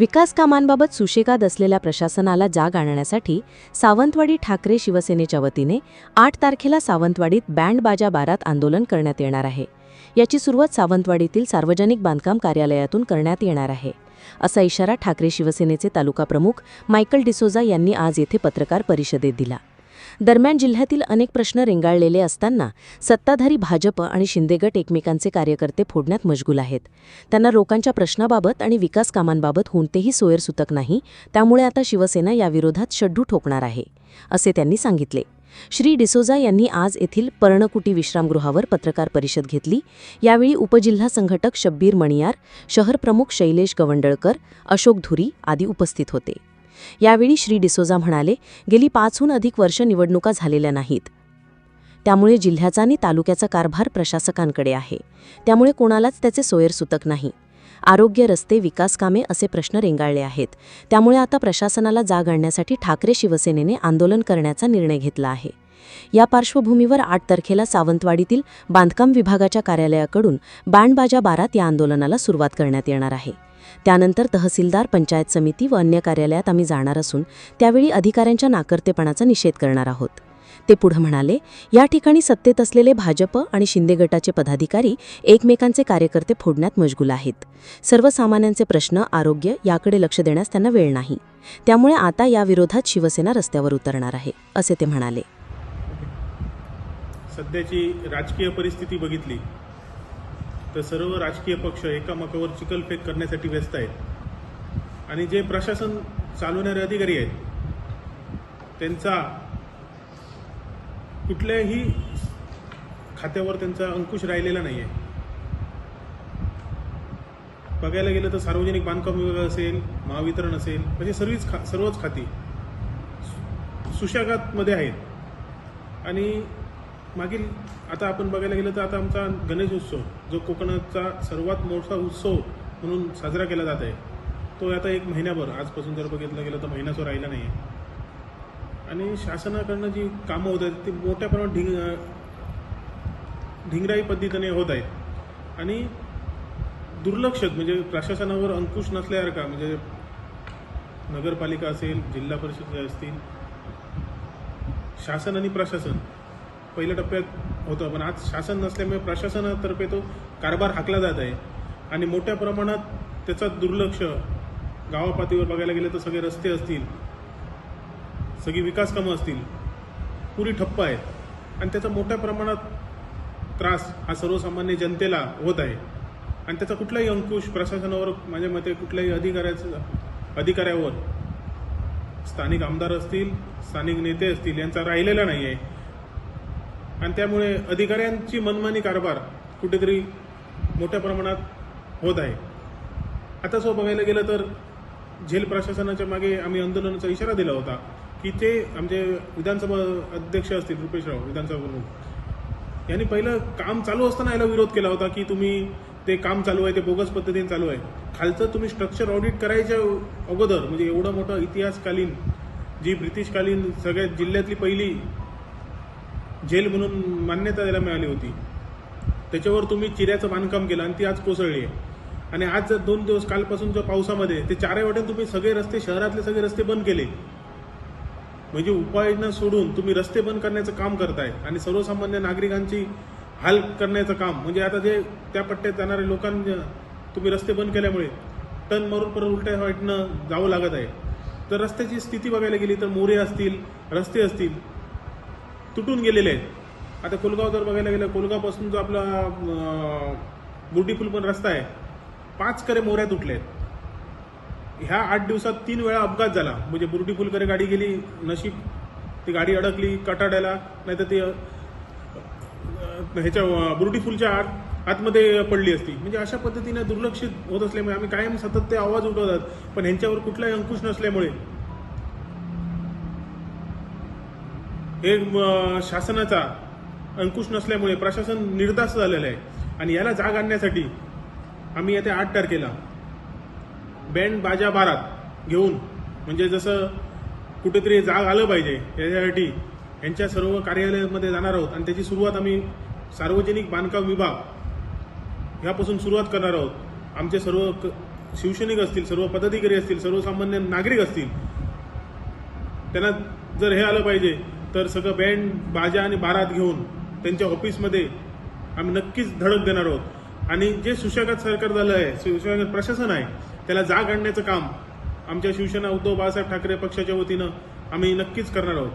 विकास कामांबाबत सुशेगाद असलेल्या प्रशासनाला जाग आणण्यासाठी सावंतवाडी ठाकरे शिवसेनेच्या वतीने आठ तारखेला सावंतवाडीत बँड बाजा बारात आंदोलन करण्यात येणार आहे. याची सुरुवात सावंतवाडीतील सार्वजनिक बांधकाम कार्यालयातून करण्यात येणार आहे. असा इशारा ठाकरे शिवसेनेचे तालुका प्रमुख मायकल डिसोजा यांनी आज येथे पत्रकार परिषदेत दिला. दरम्यान जिल्ह्यातील अनेक प्रश्न रेंगाळलेले असताना सत्ताधारी भाजप आणि शिंदे गट एकमेकांचे कार्यकर्ते फोडण्यात मशगूल आहेत. त्यांना लोकांच्या प्रश्नाबाबत आणि विकास कामांबाबत कोणतेही सोयरसुतक नाही त्यामुळे आता शिवसेना याविरोधात शड्डू ठोकणार आहे असे त्यांनी सांगितले. श्री डिसोजा यांनी आज येथील पर्णकुटी विश्रामगृहावर पत्रकार परिषद घेतली. यावेळी उपजिल्हा संघटक शब्बीर मणियार शहर प्रमुख शैलेश गवंडळकर अशोक धुरी आदी उपस्थित होते. यावेळी श्री डिसोजा म्हणाले गेली पाचहून अधिक वर्ष निवडणुका झालेल्या नाहीत. त्यामुळे जिल्ह्याचा आणि तालुक्याचा कारभार प्रशासकांकडे आहे. त्यामुळे कोणालाच त्याचे सोयरसुतक नाही. आरोग्य रस्ते विकास कामे असे प्रश्न रेंगाळले आहेत. त्यामुळे आता प्रशासनाला जाग आणण्यासाठी ठाकरे शिवसेनेने आंदोलन करण्याचा निर्णय घेतला आहे. या पार्श्वभूमीवर आठ तारखेला सावंतवाडीतील बांधकाम विभागाच्या कार्यालयाकडून बँडबाजा बारात या आंदोलनाला सुरुवात करण्यात येणार आहे. त्यानंतर तहसीलदार पंचायत समिती व अन्य कार्यालयात आम्ही जाणार असून त्यावेळी अधिकाऱ्यांच्या नाकर्तेपणाचा निषेध करणार आहोत. ते पुढे म्हणाले या ठिकाणी सत्तेत असलेले भाजप आणि शिंदे गटाचे पदाधिकारी एकमेकांचे कार्यकर्ते फोडण्यात मशगूल आहेत. सर्वसामान्यांचे प्रश्न आरोग्य याकडे लक्ष देण्यास त्यांना वेळ नाही. त्यामुळे आता याविरोधात शिवसेना रस्त्यावर उतरणार आहे असे ते म्हणाले. सध्याची राजकीय परिस्थिती बघितली तर सर्व राजकीय पक्ष एकामेकावर चिखलफेक करण्यासाठी व्यस्त आहेत. आणि जे प्रशासन चालवणारे अधिकारी आहेत त्यांचा कुठल्याही खात्यावर त्यांचा अंकुश राहिलेला नाही आहे बघायला गेलं तर सार्वजनिक बांधकाम विभाग असेल महावितरण असेल म्हणजे सर्वच खा सर्वच खाती सुशागातमध्ये आहेत. आणि मागील आता आपण बघायला गेलं तर आता आमचा गणेश उत्सव जो कोकणाचा सर्वात मोठा उत्सव म्हणून साजरा केला जात आहे तो आता एक महिन्याभर आजपासून जर बघितलं गेलं तर महिनासो राहिला नाही आहे आणि शासनाकडनं जी कामं होत आहेत ती मोठ्या प्रमाणात ढिंग ढिंगराई पद्धतीने होत आहेत. आणि दुर्लक्ष म्हणजे प्रशासनावर अंकुश नसल्यासारखा म्हणजे नगरपालिका असेल जिल्हा परिषद असतील शासन आणि प्रशासन पहिल्या टप्प्यात होतं. पण आज शासन नसल्यामुळे प्रशासनातर्फे तो कारभार हाकला जात आहे. आणि मोठ्या प्रमाणात त्याचा दुर्लक्ष गावापातळीवर बघायला गेलं तर सगळे रस्ते असतील सगळी विकास कामं असतील पुरी ठप्प आहेत. आणि त्याचा मोठ्या प्रमाणात त्रास हा सर्वसामान्य जनतेला होत आहे. आणि त्याचा कुठलाही अंकुश प्रशासनावर माझ्या मते कुठल्याही अधिकाऱ्याचं अधिकाऱ्यावर स्थानिक आमदार असतील स्थानिक नेते असतील यांचा राहिलेला नाही आहे आणि त्यामुळे अधिकाऱ्यांची मनमानी कारभार कुठेतरी मोठ्या प्रमाणात होत आहे. आता सो बघायला गेलं तर झेल प्रशासनाच्या मागे आम्ही आंदोलनाचा इशारा दिला होता की ते आमचे विधानसभा अध्यक्ष असतील रुपेशराव विधानसभा प्रमुख यांनी पहिलं काम चालू असताना याला विरोध केला होता की तुम्ही ते काम चालू आहे ते बोगस पद्धतीने चालू आहे. खालचं तुम्ही स्ट्रक्चर ऑडिट करायच्या अगोदर म्हणजे एवढं मोठं इतिहासकालीन जी ब्रिटिशकालीन सगळ्यात जिल्ह्यातली पहिली जेल म्हणून मान्यता त्याला मिळाली होती. त्याच्यावर तुम्ही चिऱ्याचं बांधकाम केलं आणि ती आज कोसळली आहे. आणि आज जर दोन दिवस कालपासूनच्या पावसामध्ये ते चारही वाटेन तुम्ही सगळे रस्ते शहरातले सगळे रस्ते बंद केले. म्हणजे उपाययोजना सोडून तुम्ही रस्ते बंद करण्याचं काम करताय आणि सर्वसामान्य नागरिकांची हाल करण्याचं काम. म्हणजे आता जे त्या पट्ट्यात जाणारे लोकांना तुम्ही रस्ते बंद केल्यामुळे टन मारून परत उलट्या वाटणं जावं लागत आहे. तर रस्त्याची स्थिती बघायला गेली तर मोरे असतील रस्ते असतील तुटून गेलेले आहेत. आता कोलगाव जर बघायला गेलं कोलगावपासून जो आपला बुर्डीपूल पण रस्ता आहे पाच करे मोऱ्या तुटल्या आहेत. ह्या आठ दिवसात तीन वेळा अपघात झाला. म्हणजे बुर्डी पुलकडे गाडी गेली नशीब ती गाडी अडकली कटाड्याला नाही तर ती ह्याच्या अ, बुर्डी आत आतमध्ये पडली असती. म्हणजे अशा पद्धतीने दुर्लक्षित होत असल्यामुळे आम्ही कायम सतत ते आवाज उठवतात पण ह्यांच्यावर कुठलाही अंकुश नसल्यामुळे हे शासनाचा अंकुश नसल्यामुळे प्रशासन निर्धास्त झालेलं आहे. आणि याला जाग आणण्यासाठी आम्ही येत्या आठ तारखेला बँड बाजा बारात घेऊन म्हणजे जसं कुठेतरी जाग आलं पाहिजे याच्यासाठी यांच्या सर्व कार्यालयामध्ये जाणार आहोत. आणि त्याची सुरुवात आम्ही सार्वजनिक बांधकाम विभाग ह्यापासून सुरुवात करणार आहोत. आमचे सर्व क- शिवसैनिक असतील सर्व पदाधिकारी असतील सर्वसामान्य नागरिक असतील त्यांना जर हे आलं पाहिजे तर सगळं बँड बाजा आणि बारात घेऊन त्यांच्या ऑफिसमध्ये आम्ही नक्कीच धडक देणार आहोत. आणि जे सुशागत सरकार झालं आहे सुशागत प्रशासन आहे त्याला जाग आणण्याचं काम आमच्या शिवसेना उद्धव बाळासाहेब ठाकरे पक्षाच्या वतीनं आम्ही नक्कीच करणार आहोत.